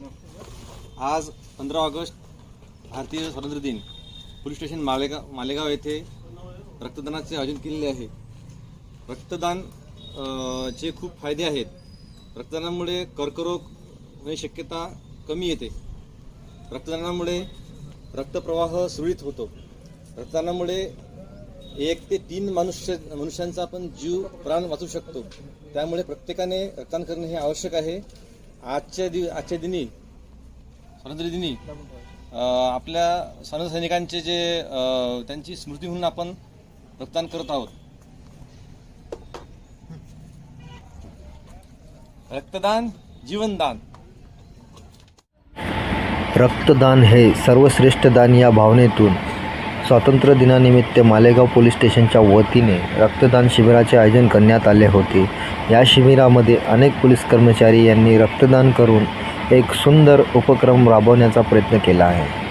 आज पंधरा ऑगस्ट भारतीय स्वातंत्र्य दिन. पोलीस स्टेशन मालेगाव मालेगाव येथे रक्तदानाचे आयोजन केलेले आहे. रक्तदान चे खूप फायदे आहेत. रक्तदानामुळे कर्करोग होण्याची शक्यता कमी येते. रक्तदानामुळे रक्तप्रवाह सुरळीत होतो. रक्तदानामुळे एक ते तीन मनुष्य मनुष्यांचा आपण जीव प्राण वाचू शकतो. त्यामुळे प्रत्येकाने रक्तदान करणे हे आवश्यक आहे. आजच्या दिव आजच्या दिनी स्वातंत्र्य दिनी आपल्या स्वातंत्र्य सैनिकांचे जे त्यांची स्मृती म्हणून आपण रक्तदान करत आहोत. रक्तदान जीवनदान. रक्तदान हे सर्वश्रेष्ठ दान या भावनेतून स्वातंत्र्य दिनानिमित्त मालेगाव पोलीस स्टेशनच्या वतीने रक्तदान शिबिराचे आयोजन करण्यात आले होते. या शिबिरामध्ये अनेक पोलीस कर्मचारी यांनी रक्तदान करून एक सुंदर उपक्रम राबवण्याचा प्रयत्न केला आहे.